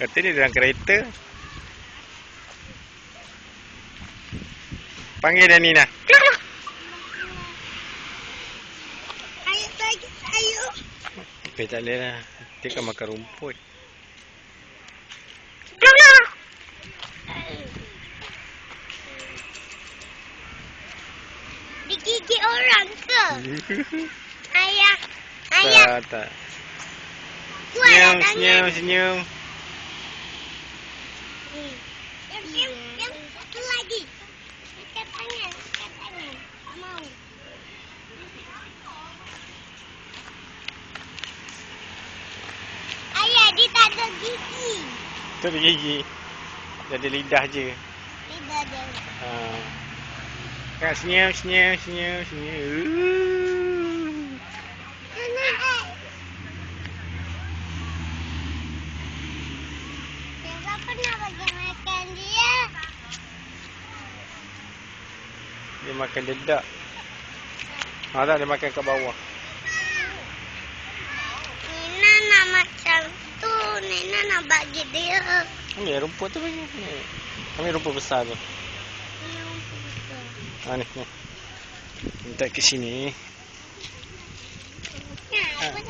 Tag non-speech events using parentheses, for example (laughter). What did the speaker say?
Kata dia dalam kereta. Panggil dah Nina. Ayo lagi, ayo. Okay, tak boleh lah. Dia kan makan rumput. Digigit orang ke? (laughs) Ayah. Tak, tak. Kuat Senyum, senyum, senyum. Hmm. Yang, yang, yang satu lagi. Ikat tangan, ikat tangan. Tak mau. Ayah, dia tak ada gigi. Tu ada gigi. Dia ada lidah je. Lidah dia. Ha. Kak senyum, senyum, senyum, senyum. Bagi makan dia? Dia makan dedak. Ha tak, dia makan kat bawah. Nina nak macam tu. Nina nak bagi dia. Ambil rumput tu bagi. Ni. Ambil rumput besar tu. Ha ni, ni. Minta ke sini. Sama